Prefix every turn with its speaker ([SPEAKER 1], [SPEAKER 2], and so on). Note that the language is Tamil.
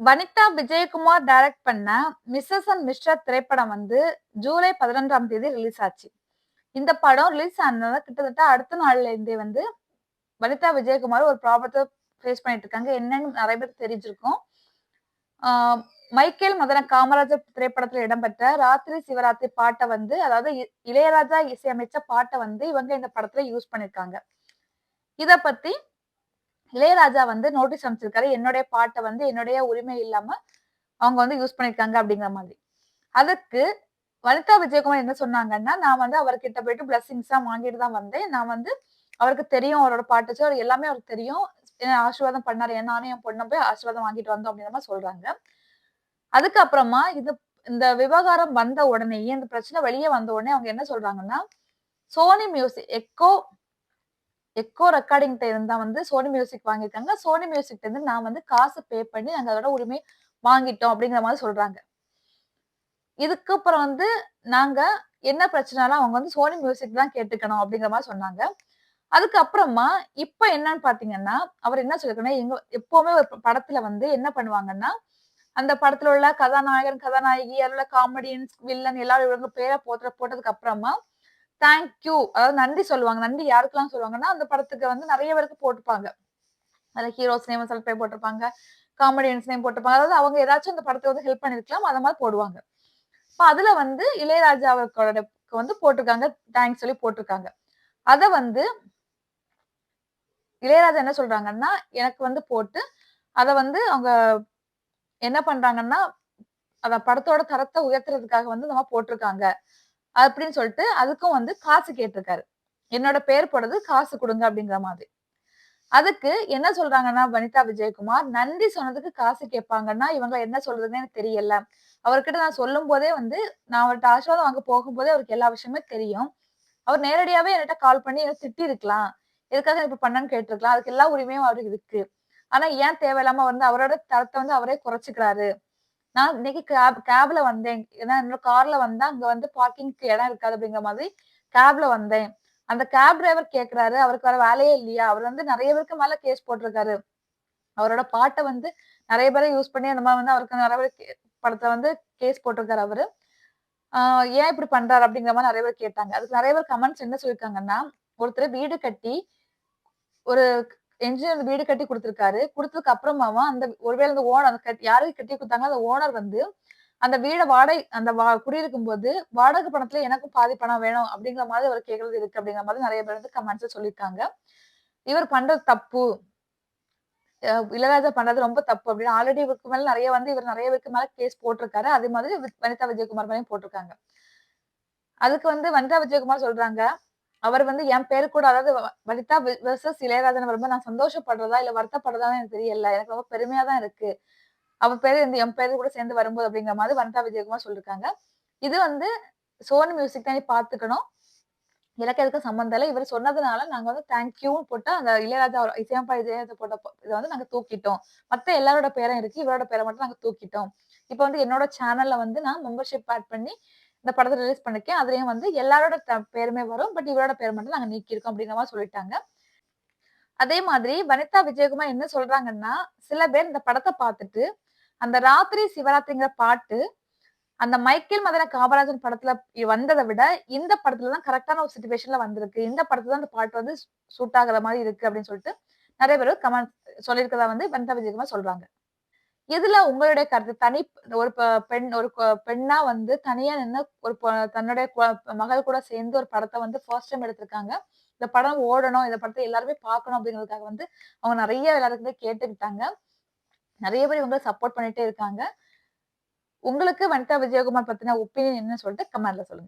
[SPEAKER 1] வனிதா விஜயகுமார் டைரக்ட் பண்ண மிஸ்ஸஸ் அண்ட் மிஸ்டர் திரைப்படம் வந்து ஜூலை பதினொன்றாம் தேதி ரிலீஸ் ஆச்சு. இந்த படம் ரிலீஸ் ஆனதால கிட்டத்தட்ட அடுத்த நாள்ல இருந்தே வந்து வனிதா விஜயகுமார் ஒரு ப்ராப்ளத்தை ஃபேஸ் பண்ணிட்டு இருக்காங்க. என்னன்னு நிறைய பேர் தெரிஞ்சிருக்கும். மைக்கேல் மதன காமராஜர் திரைப்படத்துல இடம்பெற்ற ராத்திரி சிவராத்திரி பாட்டை வந்து அதாவது இ- இளையராஜா இசையமைச்ச பாட்டை வந்து இவங்க இந்த படத்துல யூஸ் பண்ணிருக்காங்க. இத பத்தி இளையராஜா வந்து நோட்டீஸ் அமைச்சிருக்காரு என்னுடைய பாட்டை வந்து என்னுடைய உரிமை இல்லாம அவங்க வந்து யூஸ் பண்ணிருக்காங்க அப்படிங்கிற மாதிரி. அதுக்கு வனிதா விஜயகுமார் என்ன சொன்னாங்கன்னா நான் வந்து அவர்கிட்ட போயிட்டு பிளஸிங்ஸா வாங்கிட்டு தான் வந்தேன். நான் வந்து அவருக்கு தெரியும் அவரோட பாட்டுச்சு அவர் எல்லாமே அவருக்கு தெரியும். ஆசீர்வாதம் பண்ணாரு. என் நானும் என் பொண்ணை போய் ஆசீர்வாதம் வாங்கிட்டு வந்தோம் அப்படிங்கிற மாதிரி சொல்றாங்க. அதுக்கப்புறமா இது இந்த விவகாரம் வந்த உடனேயே இந்த பிரச்சனை வெளியே வந்த உடனே அவங்க என்ன சொல்றாங்கன்னா Sony music echo echo recording இருந்தா வந்து சோனி மியூசிக் வாங்கியிருக்காங்க. சோனி மியூசிக் இருந்து நான் வந்து காசு பே பண்ணி நாங்கள் அதோட உரிமை வாங்கிட்டோம் அப்படிங்கிற மாதிரி சொல்றாங்க. இதுக்கு அப்புறம் வந்து நாங்க என்ன பிரச்சனைலாம் அவங்க வந்து சோனி மியூசிக் தான் கேட்டுக்கணும் அப்படிங்கிற மாதிரி சொன்னாங்க. அதுக்கப்புறமா இப்ப என்னன்னு பாத்தீங்கன்னா அவர் என்ன சொல்லிருக்கணும் எங்க எப்பவுமே ஒரு படத்துல வந்து என்ன பண்ணுவாங்கன்னா அந்த படத்துல உள்ள கதாநாயகன் கதாநாயகி அதுல உள்ள காமெடியன்ஸ் வில்லன் எல்லாரும் இவங்க பேரை போட்டு போட்டதுக்கு அப்புறமா தேங்க்யூ அதாவது நன்றி சொல்லுவாங்க. நன்றி யாருக்கெல்லாம் சொல்லுவாங்கன்னா அந்த படத்துக்கு வந்து நிறைய பேருக்கு போட்டுப்பாங்க. அதில் ஹீரோஸ் நேம் சில பேர் போட்டிருப்பாங்க. காமெடியன்ஸ் நேம் போட்டிருப்பாங்க. அதாவது அவங்க ஏதாச்சும் அந்த படத்தை வந்து ஹெல்ப் பண்ணிருக்கலாம். அந்த மாதிரி போடுவாங்க. இப்போ அதுல வந்து இளையராஜா அவர்களோட வந்து போட்டிருக்காங்க. தேங்க்ஸ் சொல்லி போட்டிருக்காங்க. அத வந்து இளையராஜா என்ன சொல்றாங்கன்னா எனக்கு வந்து போட்டு அத வந்து அவங்க என்ன பண்றாங்கன்னா அத படத்தோட தரத்தை உயர்த்துறதுக்காக வந்து நம்ம போட்டிருக்காங்க. அப்படின்னு சொல்லிட்டு அதுக்கும் வந்து காசு கேட்டிருக்காரு. என்னோட பேர் போடுறது காசு கொடுங்க அப்படிங்கிற மாதிரி. அதுக்கு என்ன சொல்றாங்கன்னா வனிதா விஜயகுமார் நன்றி சொன்னதுக்கு காசு கேட்பாங்கன்னா இவங்க என்ன சொல்றதுன்னு எனக்கு தெரியல. அவர்கிட்ட நான் சொல்லும் போதே வந்து நான் அவர்கிட்ட ஆசீர்வாதம் வாங்க போகும்போதே அவருக்கு எல்லா விஷயமே தெரியும். அவர் நேரடியாவே என்கிட்ட கால் பண்ணி என்ன திட்டி இருக்கலாம் எதுக்காக இப்ப பண்ணன்னு கேட்டிருக்கலாம். அதுக்கு எல்லா உரிமையும் அவருக்கு இருக்கு. ஆனா ஏன் தேவையில்லாம வந்து அவரோட தரத்தை வந்து அவரே குறைச்சிக்கிறாரு. நான் இன்னைக்கு கேப் கேப்ல வந்தேன். ஏன்னா என்னோட கார்ல வந்தா அங்க வந்து பார்க்கிங்க்கு இடம் இருக்காது அப்படிங்கிற மாதிரி கேப்ல வந்தேன். அந்த கேப் டிரைவர் கேக்குறாரு. அவருக்கு வேற வேலையே இல்லையா? அவர் வந்து நிறைய பேருக்கு மேல கேஸ் போட்டிருக்காரு. அவரோட பாட்டை வந்து நிறைய பேரை யூஸ் பண்ணி அந்த மாதிரி வந்து அவருக்கு நிறைய பேர் கே- படத்தை வந்து கேஸ் போட்டிருக்காரு அவரு. ஆஹ் ஏன் இப்படி பண்றாரு அப்படிங்கிற மாதிரி நிறைய பேர் கேட்டாங்க. அதுக்கு நிறைய பேர் கமெண்ட்ஸ் என்ன சொல்லியிருக்காங்கன்னா ஒருத்தர் வீடு கட்டி ஒரு என்ஜினியர் வீடு கட்டி கொடுத்துருக்காரு. கொடுத்ததுக்கு அப்புறமாவும் அந்த ஒருவேளை அந்த ஓனர் அந்த யாருக்கு கட்டி கொடுத்தாங்க? அந்த ஓனர் வந்து அந்த வீடை வாடகை அந்த வா குடியிருக்கும் போது வாடகை பணத்துல எனக்கும் பாதி பணம் வேணும் அப்படிங்கிற மாதிரி அவர் கேக்குறது இருக்கு அப்படிங்கிற மாதிரி நிறைய பேர் வந்து கமெண்ட்ஸ் சொல்லியிருக்காங்க. இவர் பண்றது தப்பு. அஹ் இளையராஜா பண்றது ரொம்ப தப்பு அப்படின்னு ஆல்ரெடி இவருக்கு மேல நிறைய வந்து இவர் நிறைய பேருக்கு மேல கேஸ் போட்டிருக்காரு. அதே மாதிரி வனிதா விஜயகுமார் மேலேயும் போட்டிருக்காங்க. அதுக்கு வந்து வனிதா விஜயகுமார் சொல்றாங்க அவர் வந்து என் பேர் கூட அதாவது வனிதா வெர்சஸ் இளையராஜன் வரும்போது நான் சந்தோஷப்படுறதா இல்ல வருத்தப்படுறதா எனக்கு தெரியல. எனக்கு ரொம்ப பெருமையா தான் இருக்கு. அவர் பேரு இந்த என் பேரு கூட சேர்ந்து வரும்போது அப்படிங்கிற மாதிரி வனிதா விஜயகுமார் சொல்லிருக்காங்க. இது வந்து சோனி மியூசிக் தான் பாத்துக்கணும். எனக்கு எதுக்கு சம்மந்தம் இல்லை. இவர் சொன்னதுனால நாங்க வந்து தேங்க்யூன்னு போட்டு அந்த இளையராஜா இசையம்பா இசையமைப்பா இளையராஜா போட்ட இதை வந்து நாங்க தூக்கிட்டோம். மத்த எல்லாரோட பேரும் இருக்கு. இவரோட பேரை மட்டும் நாங்க தூக்கிட்டோம். இப்போ வந்து என்னோட சேனல்ல வந்து நான் மெம்பர்ஷிப் ஆட் பண்ணி இந்த படத்தை ரிலீஸ் பண்ணிருக்கேன். அதுலயும் வந்து எல்லாரோட பேருமே வரும். பட் இவரோட பேர் மட்டும் நாங்க நீக்கியிருக்கோம் அப்படிங்கிற மாதிரி சொல்லிட்டாங்க. அதே மாதிரி வனிதா விஜயகுமார் என்ன சொல்றாங்கன்னா சில பேர் இந்த படத்தை பார்த்துட்டு அந்த ராத்திரி சிவராத்திரிங்கிற பாட்டு அந்த மைக்கேல் மதன காமராஜன் படத்துல வந்ததை விட இந்த படத்துல தான் கரெக்டான ஒரு சுச்சுவேஷன்ல வந்திருக்கு. இந்த படத்துல தான் அந்த பாட்டு வந்து சூட் ஆகுற மாதிரி இருக்கு அப்படின்னு சொல்லிட்டு நிறைய பேர் கமெண்ட் சொல்லியிருக்கதா வந்து வனிதா விஜயகுமார் சொல்றாங்க. இதுல உங்களுடைய கருத்து? தனி ஒரு ப- பெண் ஒரு கொ- பெண்ணா வந்து தனியா நின்று ஒரு தன்னுடைய மகள் கூட சேர்ந்து ஒரு படத்தை வந்து ஃபர்ஸ்ட் டைம் எடுத்திருக்காங்க. இந்த படம் ஓடணும் இந்த படத்தை எல்லாருமே பார்க்கணும் அப்படிங்கிறதுக்காக வந்து அவங்க நிறைய எல்லாருக்குமே கேட்டுக்கிட்டாங்க. நிறைய பேர் இவங்க சப்போர்ட் பண்ணிட்டே இருக்காங்க. உங்களுக்கு வனிதா விஜயகுமார் பத்தின ஒப்பீனியன் என்ன சொல்லிட்டு கமெண்ட்ல சொல்லுங்க.